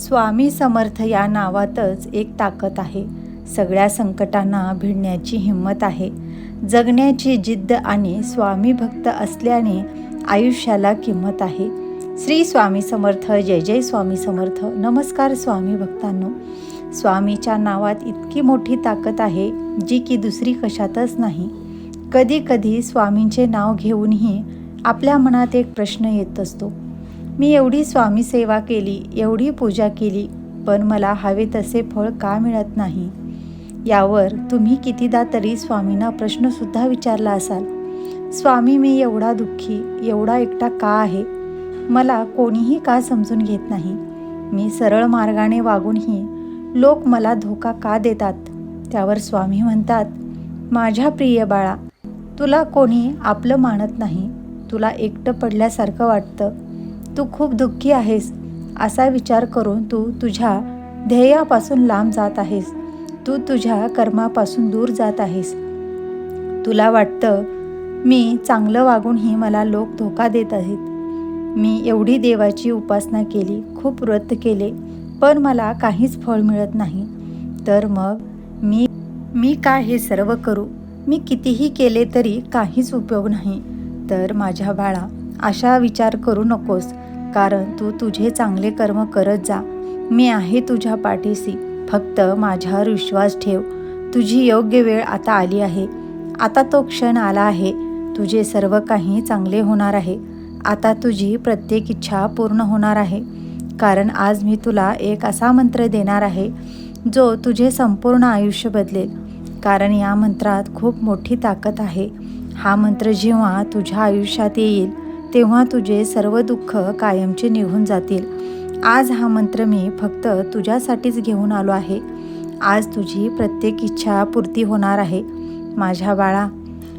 स्वामी समर्थ या नावातच एक ताकद आहे. सगळ्या संकटांना भिडण्याची हिंमत आहे. जगण्याची जिद्द आणि स्वामी भक्त असल्याने आयुष्याला किंमत आहे. श्री स्वामी समर्थ जय जय स्वामी समर्थ. नमस्कार स्वामी भक्तांनो. स्वामीच्या नावात इतकी मोठी ताकद आहे जी की दुसरी कशातच नाही. कधी कधी स्वामींचे नाव घेऊनही आपल्या मनात एक प्रश्न येत असतो. मी एवढी स्वामी सेवा केली एवढी पूजा केली पण मला हवे तसे फळ का मिळत नाही? यावर तुम्ही कितीदा तरी स्वामींना प्रश्नसुद्धा विचारला असाल. स्वामी मी एवढा दुःखी एवढा एकटा का आहे? मला कोणीही का समजून घेत नाही? मी सरळ मार्गाने वागूनही लोक मला धोका का देतात? त्यावर स्वामी म्हणतात माझ्या प्रिय बाळा तुला कोणी आपलं मानत नाही. तुला एकटं पडल्यासारखं वाटतं. तू खूप दुःखी आहेस. असा विचार करून तू तुझ्या ध्येयापासून लांब जात आहेस. तू तुझ्या कर्मापासून दूर जात आहेस. तुला वाटतं मी चांगलं वागूनही मला लोक धोका देत आहेत. मी एवढी देवाची उपासना केली खूप व्रत केले पण मला काहीच फळ मिळत नाही. तर मग मी मी काय हे सर्व करू? मी कितीही केले तरी काहीच उपयोग नाही. तर माझ्या बाळा अशा विचार करू नकोस कारण तू तुझे चांगले कर्म करत जा. मी आहे तुझ्या पाठीशी. फक्त माझ्यावर विश्वास ठेव. तुझी योग्य वेळ आता आली आहे. आता तो क्षण आला आहे. तुझे सर्व काही चांगले होणार आहे. आता तुझी प्रत्येक इच्छा पूर्ण होणार आहे. कारण आज मी तुला एक असा मंत्र देणार आहे जो तुझे संपूर्ण आयुष्य बदलेल. कारण या मंत्रात खूप मोठी ताकद आहे. हा मंत्र जेव्हा तुझ्या आयुष्यात येईल तेव्हा तुझे सर्व दुःख कायमचे निघून जातील. आज हा मंत्र मी फक्त तुझ्यासाठीच घेऊन आलो आहे. आज तुझी प्रत्येक इच्छा पूर्ती होणार आहे. माझ्या बाळा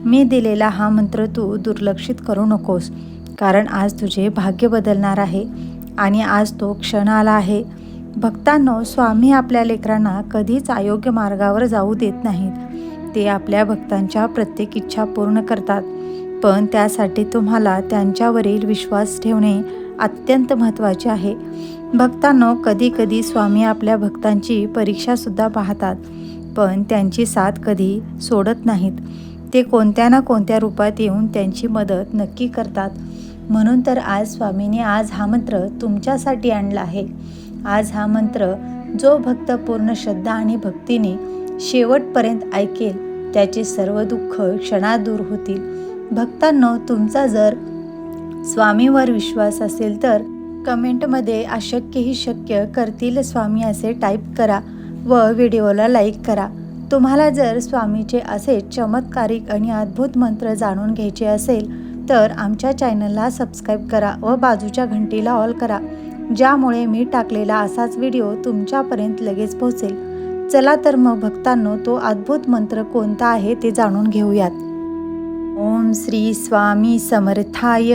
मी दिलेला हा मंत्र तू दुर्लक्षित करू नकोस कारण आज तुझे भाग्य बदलणार आहे आणि आज तो क्षण आला आहे. भक्तांनो स्वामी आपल्या लेकरांना कधीच अयोग्य मार्गावर जाऊ देत नाहीत. ते आपल्या भक्तांच्या प्रत्येक इच्छा पूर्ण करतात. पण त्यासाठी तुम्हाला त्यांच्यावरील विश्वास ठेवणे अत्यंत महत्त्वाचे आहे. भक्तांनो कधी कधी स्वामी आपल्या भक्तांची परीक्षासुद्धा पाहतात पण त्यांची साथ कधी सोडत नाहीत. ते कोणत्या ना कोणत्या रूपात येऊन त्यांची मदत नक्की करतात. म्हणून तर आज स्वामीने आज हा मंत्र तुमच्यासाठी आणला आहे. आज हा मंत्र जो भक्त पूर्ण श्रद्धा आणि भक्तीने शेवटपर्यंत ऐकेल त्याचे सर्व दुःख क्षणात दूर होतील. भक्तांनो तुमचा जर स्वामीवर विश्वास असेल तर कमेंटमध्ये अशक्य ही शक्य करतील स्वामी असे टाईप करा व व्हिडिओला लाईक करा. तुम्हाला जर स्वामीचे असे चमत्कारिक आणि अद्भुत मंत्र जाणून घ्यायचे असेल तर आमच्या चॅनलला सबस्क्राईब करा व बाजूच्या घंटीला ऑल करा ज्यामुळे मी टाकलेला असाच व्हिडिओ तुमच्यापर्यंत लगेच पोहोचेल. चला तर मग भक्तांनो तो अद्भुत मंत्र कोणता आहे ते जाणून घेऊयात. ओम श्री स्वामी समर्थाय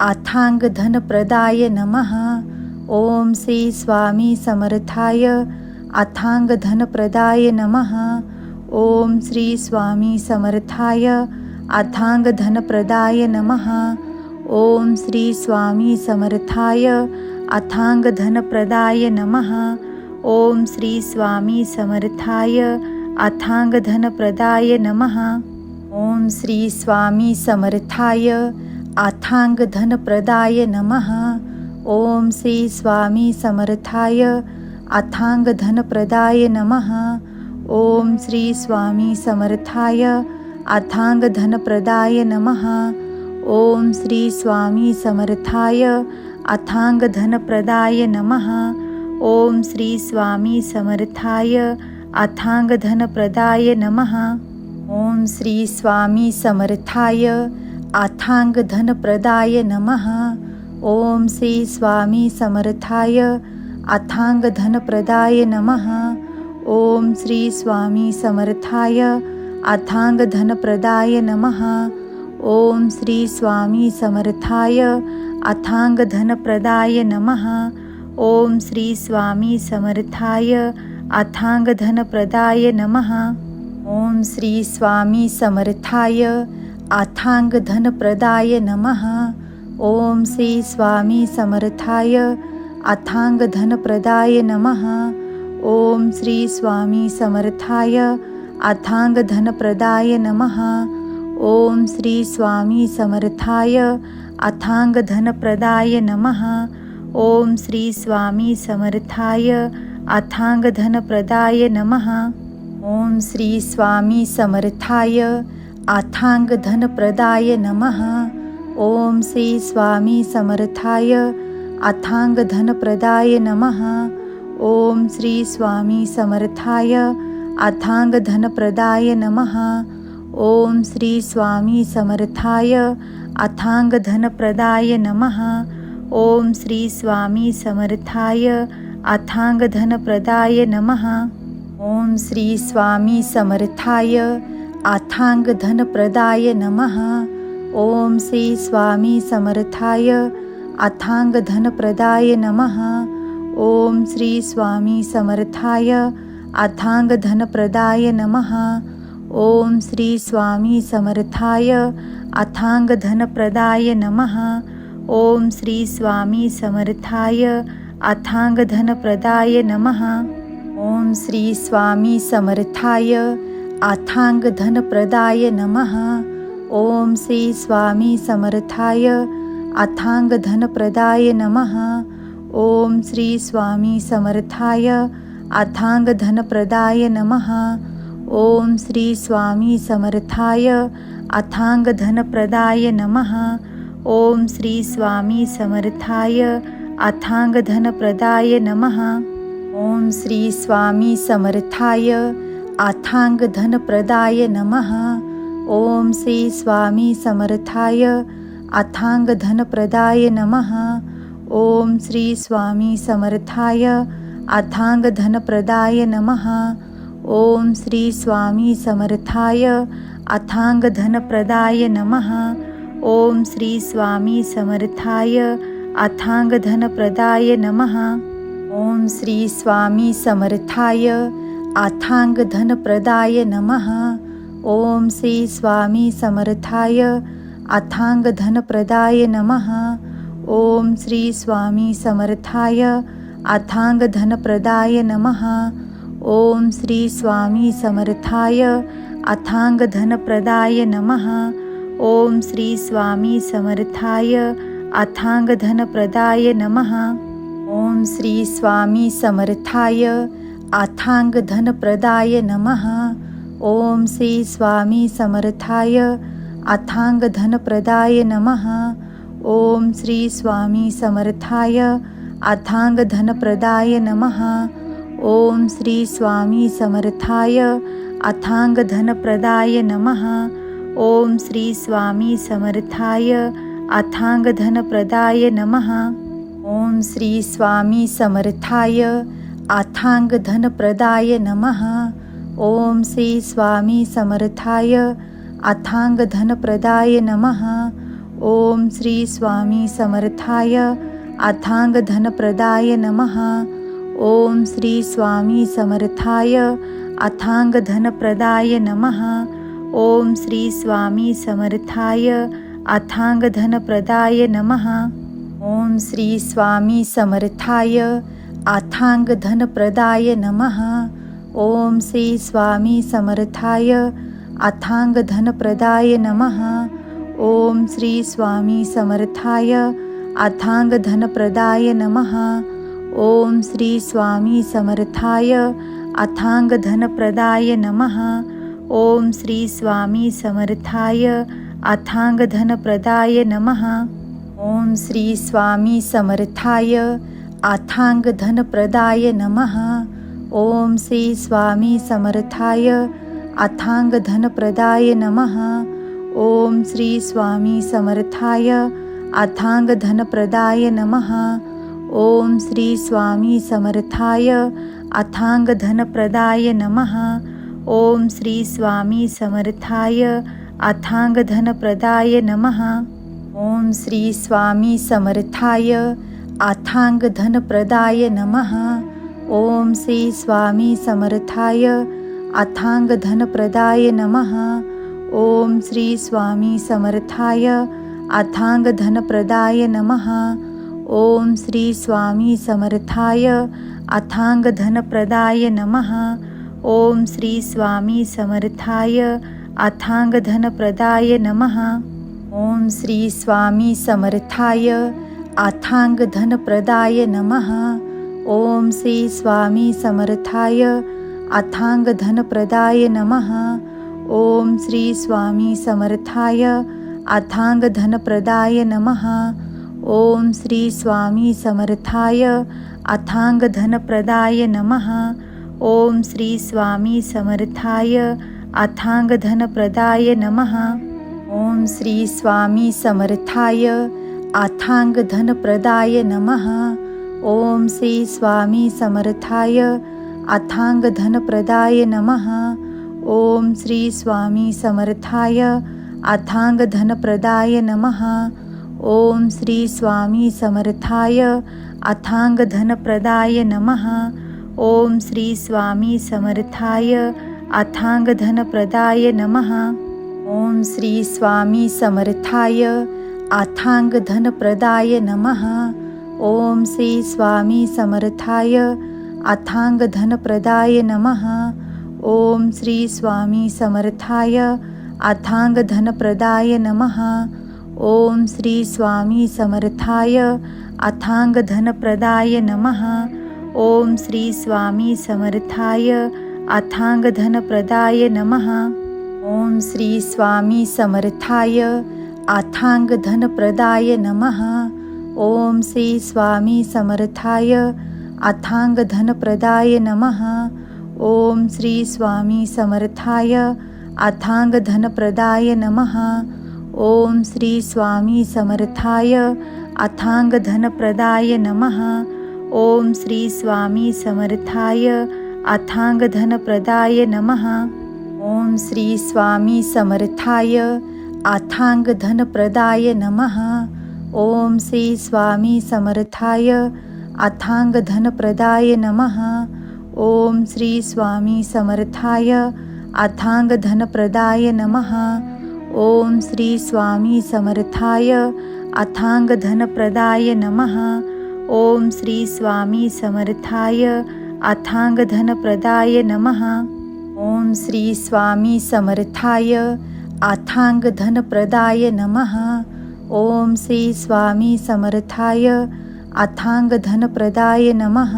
आथांग धनप्रदाय नमः। ओम श्री स्वामी समर्थाय आथांग धनप्रदाय नमः। ओम श्री स्वामी समर्थाय आथांग धनप्रदाय नमः। ओम श्री स्वामी समर्थाय आथांग धनप्रदाय नमः। ओम श्री स्वामी समर्थाय आथांग धनप्रदाय नमः। ओम श्री स्वामी समर्थाय आथांग धनप्रदाय नमः। ओम श्री स्वामी समर्थाय आथांग धनप्रदाय नमः। ओम श्री स्वामी समर्थाय आथांग धनप्रदाय नमः। ओम श्री स्वामी समर्थाय आथांग धनप्रदाय नमः। ओम श्री स्वामी समर्थाय आथांग धनप्रदाय नमः। ओम श्री स्वामी समर्थाय आथांग धनप्रदाय नमः। ओम श्री स्वामी समर्थाय आथांग धनप्रदाय नमः। ओम श्री स्वामी समर्थाय आथांग धनप्रदाय नमः। ओम श्री स्वामी समर्थाय आथांग धनप्रदाय नमः। ओम श्री स्वामी समर्थाय आथांग धनप्रदाय नमः। ओम श्री स्वामी समर्थाय आथांग धनप्रदाय नमः। ओम श्री स्वामी समर्थाय अथांगधनप्रदाय नमः। ॐ श्री स्वामी समर्थाय अथांगधनप्रदाय नमः। ॐ श्री स्वामी समर्थाय अथांगधनप्रदाय नमः। ॐ श्री स्वामी समर्थाय अथांगधनप्रदाय नमः। ओम श्री स्वामी समर्थाय आथांग धनप्रदाय नमः। ओम श्री स्वामी समर्थाय अथांग धनप्रदाय नमः। ओम श्री स्वामी समर्थाय अथांग धनप्रदाय नमः। ओम श्री स्वामी समर्थाय अथांग धनप्रदाय नमः। ओम श्री स्वामी समर्थाय अथांग धनप्रदाय नमः। ओम श्री स्वामी समर्थाय आथांग धनप्रदाय नमहा ओम श्री स्वामी समर्थाय अथांग धनप्रदाय नमहा ओम श्री स्वामी समर्थाय अथांग धनप्रदाय नमहा ओम श्री स्वामी समर्थाय अथांग धनप्रदाय नमहा ओम श्री स्वामी समर्थाय अथांग धनप्रदाय नमहा ओम श्री स्वामी समर्थाय आथांग धनप्रदाय नमः। ओम श्री स्वामी समर्थाय अथांग धनप्रदाय नमः। ओम श्री स्वामी समर्थाय अथांग धनप्रदाय नमः। ओम श्री स्वामी समर्थाय अथांग धनप्रदाय नमः। ओम श्री स्वामी समर्थाय अथांग धनप्रदाय नमः। ओम श्री स्वामी समर्थाय आथांग धनप्रदाय नमः। ओम श्री स्वामी समर्थाय आथांग धनप्रदाय नमः। ओम श्री स्वामी समर्थाय आथांग धनप्रदाय नमः। ओम श्री स्वामी समर्थाय अथांग धनप्रदाय नमः। ओम श्री स्वामी समर्थाय अथांग धनप्रदाय नमः। ओम श्री स्वामी समर्थाय आथांग धनप्रदाय नमहा ओम श्री स्वामी समर्थाय अथांग धनप्रदाय नमहा ओम श्री स्वामी समर्थाय अथांग धनप्रदाय नमहा ओम श्री स्वामी समर्थाय अथांग धनप्रदाय नमहा ओम श्री स्वामी समर्थाय अथांग धनप्रदाय नमहा ओम श्री स्वामी समर्थाय आथांग धनप्रदाय नमहा ओम श्री स्वामी समर्थाय अथांग धनप्रदाय नमहा ओम श्री स्वामी समर्थाय अथांग धनप्रदाय नमहा ओम श्री स्वामी समर्थाय अथांग धनप्रदाय नमहा ओम श्री स्वामी समर्थाय अथांग धनप्रदाय नमहा ओम श्री स्वामी समर्थाय आथांग धनप्रदाय नमः। ओम श्री स्वामी समर्थाय अथांग धनप्रदाय नमः। ओम श्री स्वामी समर्थाय अथांग धनप्रदाय नमः। ओम श्री स्वामी समर्थाय अथांग धनप्रदाय नमः। ओम श्री स्वामी समर्थाय अथांग धनप्रदाय नमः। ओम श्री स्वामी समर्थाय आथांग धनप्रदाय नमहा ओम श्री स्वामी समर्थाय अथांग धनप्रदाय नमहा ओम श्री स्वामी समर्थाय अथांग धनप्रदाय नमहा ओम श्री स्वामी समर्थाय अथांग धनप्रदाय नमहा ओम श्री स्वामी समर्थाय अथांग धनप्रदाय नमहा ओम श्री स्वामी समर्थाय आथांग धनप्रदाय नमहा ओम श्री स्वामी समर्थाय अथांग धनप्रदाय नमहा ओम श्री स्वामी समर्थाय अथांग धनप्रदाय नमहा ओम श्री स्वामी समर्थाय अथांग धनप्रदाय नमहा ओम श्री स्वामी समर्थाय अथांग धनप्रदाय नमहा ॐ श्री स्वामी समर्थाय अथांगधनप्रदाय नमः। ॐ श्री स्वामी समर्थाय अथांगधनप्रदाय नमः। ॐ श्री स्वामी समर्थाय अथांगधनप्रदाय नमः। ओम श्री स्वामी समर्थाय अथांग धनप्रदाय नमः। ओम श्री स्वामी समर्थाय अथांग धनप्रदाय नमः। ओम श्री स्वामी समर्थाय अथांग धनप्रदाय नमः। ओम श्री स्वामी समर्थाय अथांग धनप्रदाय नमः। ओम श्री स्वामी समर्थाय अथांग धनप्रदाय नमः। ओम श्री स्वामी समर्थाय अथांग धनप्रदाय नमः। ओम श्री स्वामी समर्थाय अथांग धनप्रदाय नमः। ओम श्री स्वामी समर्थाय अथांग धनप्रदाय नमः। ओम श्री स्वामी समर्थाय अथांग धनप्रदाय नमः। ओम श्री स्वामी समर्थाय अथांग धनप्रदाय नमः। ओम श्री स्वामी समर्थाय अथांग धनप्रदाय नमः। ओम श्री स्वामी समर्थाय अथांग धनप्रदाय नमः। ओम श्री स्वामी समर्थाय अथांग धनप्रदाय नमः। ओम श्री स्वामी समर्थाय अथांग धनप्रदाय नमः। ओम श्री स्वामी समर्थाय अथांग धनप्रदाय नमः। ओम श्री स्वामी समर्थाय अथांग धनप्रदाय नमः। ओम श्री स्वामी समर्थाय अथांग धनप्रदाय नमः। ओम श्री स्वामी समर्थाय अथांग धनप्रदाय नमः। ओम श्री स्वामी समर्थाय अथांग धनप्रदाय नमः। ओम श्री स्वामी समर्थाय अथांग धनप्रदाय नमः। ओम श्री स्वामी समर्थाय अथांग धनप्रदाय नमः। ओम श्री स्वामी समर्थाय अथांग धनप्रदाय नमः। ओम श्री स्वामी समर्थाय अथांग धनप्रदाय नमः। ओम श्री स्वामी समर्थाय अथांग धनप्रदाय नमः। ओम श्री स्वामी समर्थाय अथांग धनप्रदाय नमः। ओम श्री स्वामी समर्थाय अथांग धनप्रदाय नमः। ओम श्री स्वामी समर्थाय अथांग धनप्रदाय नमः। ओम श्री स्वामी समर्थाय अथांग धनप्रदाय नमः। ओम श्री स्वामी समर्थाय अथांग धनप्रदाय नमः।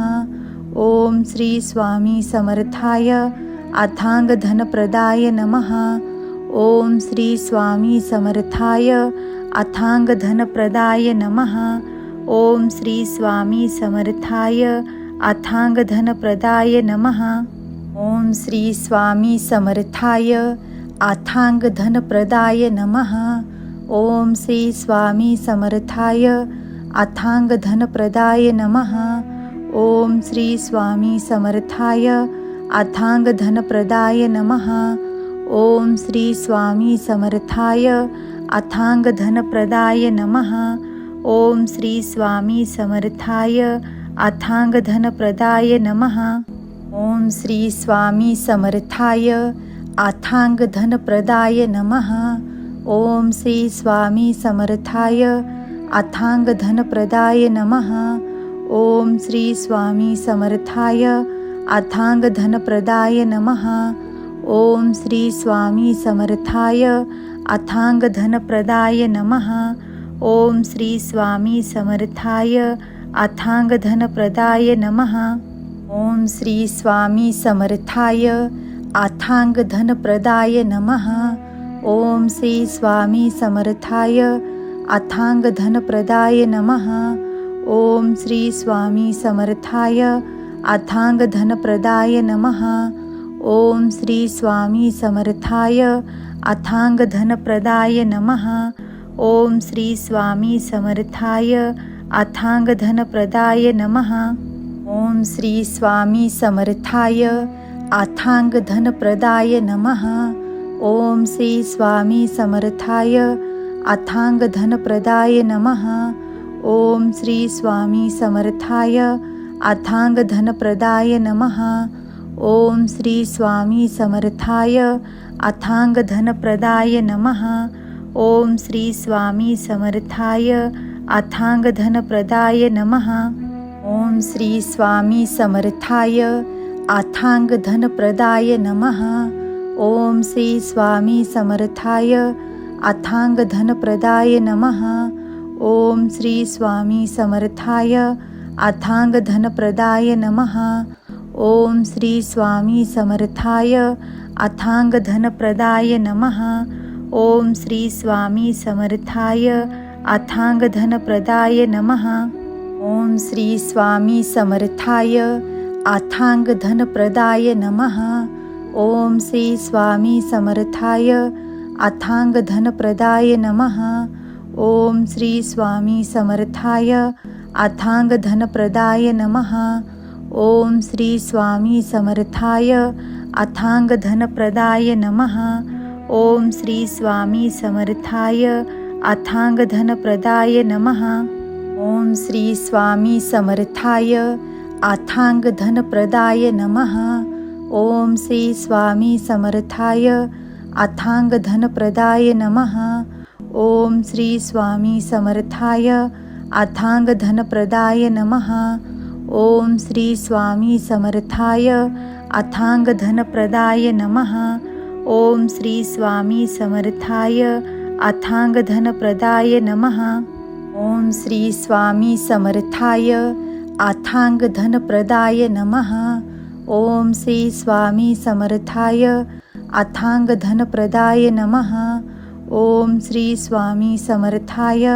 ओम श्री स्वामी समर्थाय अथांग धनप्रदाय नमः। ओम श्री स्वामी समर्थाय अथांग धनप्रदाय नमः। ओम श्री स्वामी समर्थाय अथांग धनप्रदाय नमः। ओम श्री स्वामी समर्थाय अथांग धनप्रदाय नमः। ओम श्री स्वामी समर्थाय अथांग धनप्रदाय नमः। ओम श्री स्वामी समर्थाय अथांग धनप्रदाय नमः। ओम श्री स्वामी समर्थाय अथांग धनप्रदाय नमः। ओम श्री स्वामी समर्थाय अथांग धनप्रदाय नमः। ओम श्री स्वामी समर्थाय अथांग धनप्रदाय नमः। ओम श्री स्वामी समर्थाय अथांग धनप्रदाय नमः। ओम श्री स्वामी समर्थाय अथांग धनप्रदाय नमः। ओम श्री स्वामी समर्थाय अथांग धनप्रदाय नमः। ओम श्री स्वामी समर्थाय अथांग धनप्रदाय नमः। ओम श्री स्वामी समर्थाय अथांग धनप्रदाय नमः। ओम श्री स्वामी समर्थाय अथांग धनप्रदाय नमः। ओम श्री स्वामी समर्थाय अथांग धनप्रदाय नमः। ओम श्री स्वामी समर्थाय अथांग धनप्रदाय नमः। ओम श्री स्वामी समर्थाय अथांग धनप्रदाय नमः। ओम श्री स्वामी समर्थाय अथांग धनप्रदाय नमः। ओम श्री स्वामी समर्थाय अथांग धनप्रदाय नमः। ओम श्री स्वामी समर्थाय अथांग धनप्रदाय नमः। ओम श्री स्वामी समर्थाय अथांग धनप्रदाय नमः। ओम श्री स्वामी समर्थाय अथांगधनप्रदाय नमः। ओम श्री स्वामी समर्थाय आथांग धनप्रदाय नमहा ओम श्री स्वामी समर्थाय अथांग धनप्रदाय नमहा ओम श्री स्वामी समर्थाय अथांग धनप्रदाय नमहा ओम श्री स्वामी समर्थाय अथांग धनप्रदाय नमहा ओम श्री स्वामी समर्थाय अथांग धनप्रदाय नमहा ओम श्री स्वामी समर्थाय आथांग धनप्रदाय नमहा ओम श्री स्वामी समर्थाय अथांग धनप्रदाय नमहा ओम श्री स्वामी समर्थाय अथांग धनप्रदाय नमहा ओम श्री स्वामी समर्थाय अथांग धनप्रदाय नमहा ओम श्री स्वामी समर्थाय अथांग धनप्रदाय नमहा ओम श्री स्वामी समर्थाय आथांग धनप्रदाय नमः। ओम श्री स्वामी समर्थाय अथांग धनप्रदाय नमः। ओम श्री स्वामी समर्थाय अथांग धनप्रदाय नमः। ओम श्री स्वामी समर्थाय अथांग धनप्रदाय नमः। ओम श्री स्वामी समर्थाय अथांग धनप्रदाय नमः। ओम श्री स्वामी समर्थाय आथांग धनप्रदाय नमहा ओम श्री स्वामी समर्थाय अथांग धनप्रदाय नमहा ओम श्री स्वामी समर्थाय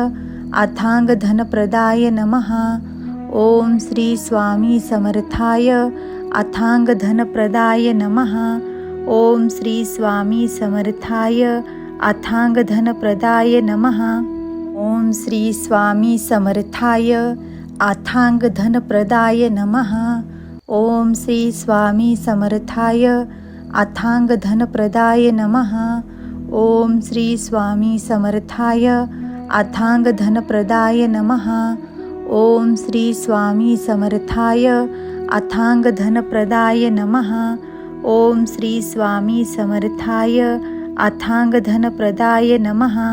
अथांग धनप्रदाय नमहा ओम श्री स्वामी समर्थाय अथांग धनप्रदाय नमहा ओम श्री स्वामी समर्थाय अथांग धनप्रदाय नमहा ओम श्री स्वामी समर्थाय आथांग धनप्रदाय नमहा ओम श्री स्वामी समर्थाय अथांग धनप्रदाय नमहा ओम श्री स्वामी समर्थाय अथांग धनप्रदाय नमहा ओम श्री स्वामी समर्थाय अथांग धनप्रदाय नमहा ओम श्री स्वामी समर्थाय अथांग धनप्रदाय नमहा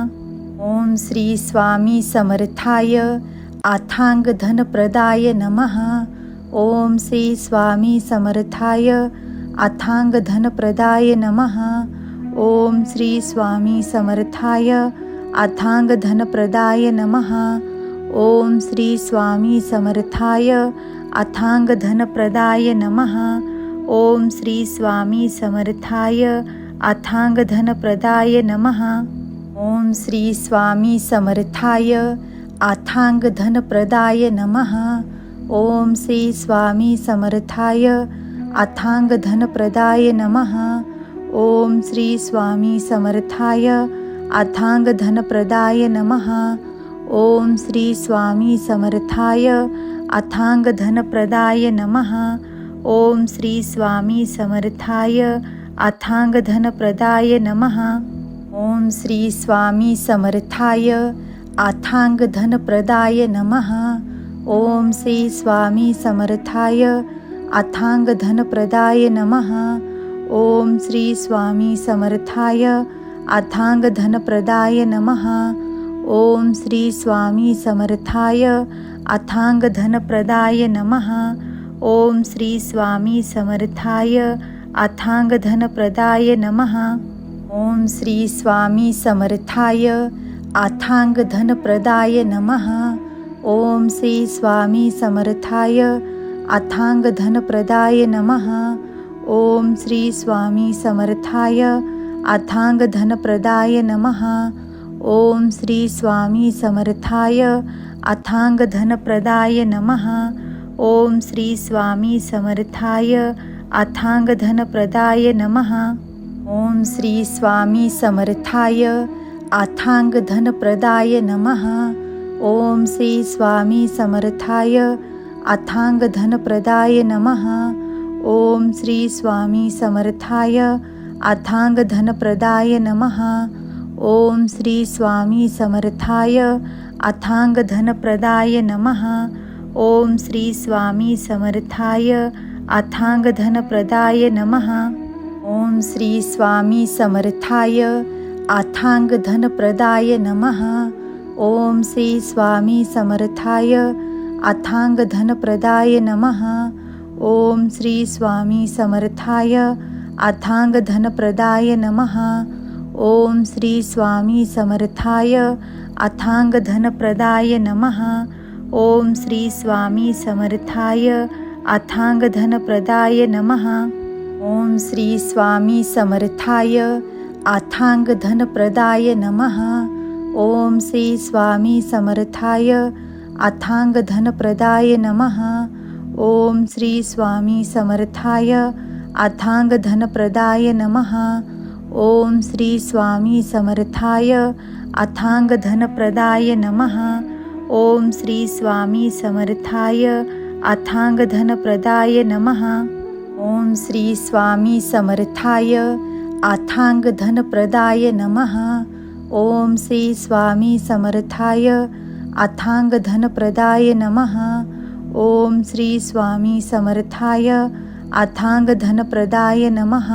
ओम श्री स्वामी समर्थाय आथांग धनप्रदाय नमहा ओम श्री स्वामी समर्थाय अथांग धनप्रदाय नमहा ओम श्री स्वामी समर्थाय अथांग धनप्रदाय नमहा ओम श्री स्वामी समर्थाय अथांग धनप्रदाय नमहा ओम श्री स्वामी समर्थाय अथांग धनप्रदाय नमहा ओम श्री स्वामी समर्थाय आथांग धनप्रदाय नमः। ओम श्री स्वामी समर्थाय अथांग धनप्रदाय नमः। ओम श्री स्वामी समर्थाय अथांग धनप्रदाय नमः। ओम श्री स्वामी समर्थाय अथांग धनप्रदाय नमः। ओम श्री स्वामी समर्थाय अथांग धनप्रदाय नमः। ओम श्री स्वामी समर्थाय आथांग धनप्रदाय नमहा ओम श्री स्वामी समर्थाय अथांग धनप्रदाय नमहा ओम श्री स्वामी समर्थाय अथांग धनप्रदाय नमहा ओम श्री स्वामी समर्थाय अथांग धनप्रदाय नमहा ओम श्री स्वामी समर्थाय अथांग नमः। नमहा ओम श्री स्वामी समर्थाय आथांग धनप्रदाय नमः। ओम श्री स्वामी समर्थाय अथांग धनप्रदाय नमः। ओम श्री स्वामी समर्थाय अथांग धनप्रदाय नमः। ओम श्री स्वामी समर्थाय अथांग धनप्रदाय नमः। ओम श्री स्वामी समर्थाय अथांग धनप्रदाय नमः। ओम श्री स्वामी समर्थाय आथांग धनप्रदाय नमः। ओम श्री स्वामी समर्थाय अथांग धनप्रदाय नमः। ओम श्री स्वामी समर्थाय अथांग धनप्रदाय नमः। ओम श्री स्वामी समर्थाय अथांग धनप्रदाय नमः। ओम श्री स्वामी समर्थाय अथांग धनप्रदाय नमः। ॐ श्री स्वामी समर्थाय अथांगधनप्रदाय नमः। ओम श्री स्वामी समर्थाय अथांग धनप्रदाय नमः। ओम श्री स्वामी समर्थाय अथांग धनप्रदाय नमः। ओम श्री स्वामी समर्थाय अथांग धनप्रदाय नमः। ओम श्री स्वामी समर्थाय अथांग धनप्रदाय नमः। ओम श्री स्वामी समर्थाय अथांग धनप्रदाय नमः। ओम श्री स्वामी समर्थाय अथांग धनप्रदाय नमः। ओम श्री स्वामी समर्थाय अथांग धनप्रदाय नमः। ओम श्री स्वामी समर्थाय अथांग धनप्रदाय नमः। ओम श्री स्वामी समर्थाय अथांग धनप्रदाय नमः। ओम श्री स्वामी समर्थाय अथांग धनप्रदाय नमः। ओम श्री स्वामी समर्थाय अथांग धनप्रदाय नमः। ओम श्री स्वामी समर्थाय अथांग धनप्रदाय नमः।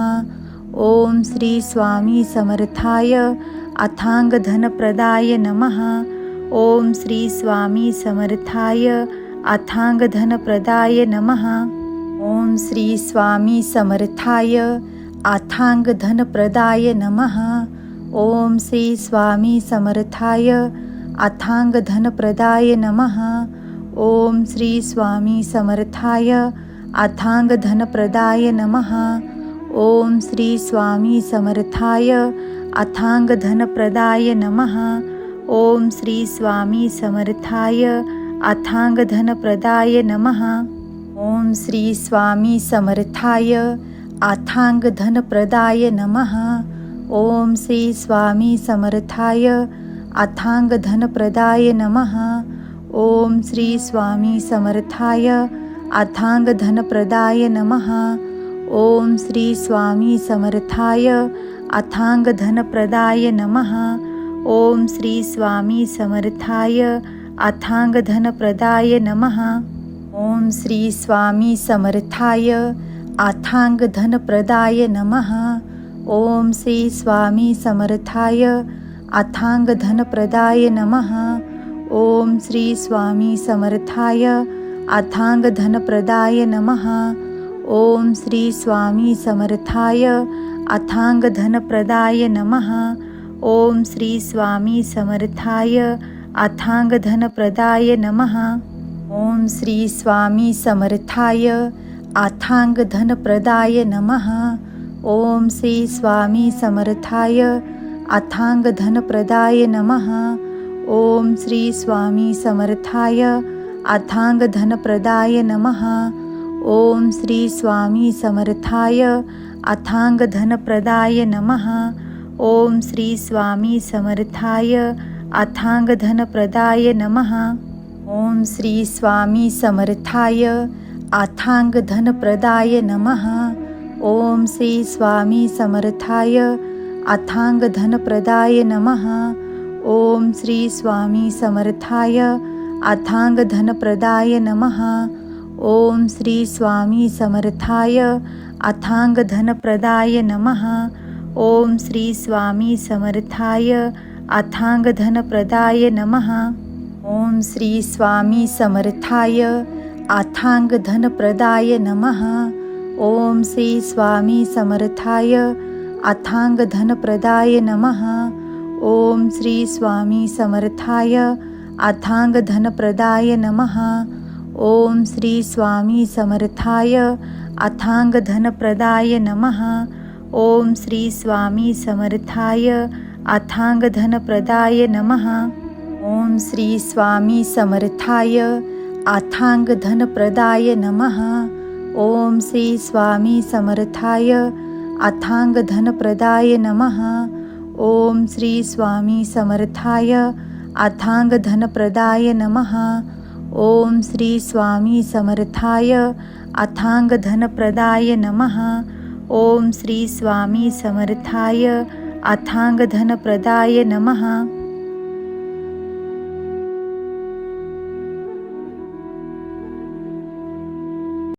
ओम श्री स्वामी समर्थाय अथांग धनप्रदाय नमः। ओम श्री स्वामी समर्थाय अथांग धनप्रदाय नमः। ओम श्री स्वामी समर्थाय अथांग धनप्रदाय नमः। ओम श्री स्वामी समर्थाय अथांग धनप्रदाय नमः। ओम श्री स्वामी समर्थाय अथांग धनप्रदाय नमः। ओम श्री स्वामी समर्थाय अथांग धनप्रदाय नमः। ओम श्री स्वामी समर्थाय अथांग धनप्रदाय नमः। ओम श्री स्वामी समर्थाय अथांग धनप्रदाय नमः। ओम श्री स्वामी समर्थाय अथांग धनप्रदाय नमः। ओम श्री स्वामी समर्थाय अथांग धनप्रदाय नमः। ओम श्री स्वामी समर्थाय अथांग धनप्रदाय नमः। ओम श्री स्वामी समर्थाय अथांग धनप्रदाय नमः। ओम श्री स्वामी समर्थाय अथांग धनप्रदाय नमः। ओम श्री स्वामी समर्थाय अथांग धनप्रदाय नमः। ओम श्री स्वामी समर्थाय अथांग धनप्रदाय नमः। ओम श्री स्वामी समर्थाय अथांग धनप्रदाय नमः। ओम श्री स्वामी समर्थाय अथांग धनप्रदाय नमः। ओम श्री स्वामी समर्थाय अथांग धनप्रदाय नमः। ओम श्री स्वामी समर्थाय अथांग धनप्रदाय नमः। ओम श्री स्वामी समर्थाय अथांग धनप्रदाय नमः। ओम श्री स्वामी समर्थाय अथांग धनप्रदाय नमः। ओम श्री स्वामी समर्थाय अथांग धनप्रदाय नमः। ओम श्री स्वामी समर्थाय अथांग धनप्रदाय नमः। ओम श्री स्वामी समर्थाय अथांग धनप्रदाय नमः। ओम श्री स्वामी समर्थाय अथांग धनप्रदाय नमः। ओम श्री स्वामी समर्थाय अथांग धनप्रदाय नमः। ओम श्री स्वामी समर्थाय अथांग धनप्रदाय नमः। ओम श्री स्वामी समर्थाय अथांग धनप्रदाय नमः। ओम श्री स्वामी समर्थाय अथांग धनप्रदाय नमः। ओम श्री स्वामी समर्थाय अथांग धनप्रदाय नमः। ओम श्री स्वामी समर्थाय अथांग धनप्रदाय नमः। ओम श्री स्वामी समर्थाय अथांग धनप्रदाय नमः। ओम श्री स्वामी समर्थाय अथांग धनप्रदाय नमः। ओम श्री स्वामी समर्थाय अथांग धनप्रदाय नमः। ओम श्री स्वामी समर्थाय अथांग धनप्रदाय नमः। ओम श्री स्वामी समर्थाय अथांग धनप्रदाय नमः। ओम श्री स्वामी समर्थाय अथांग धनप्रदाय नमः।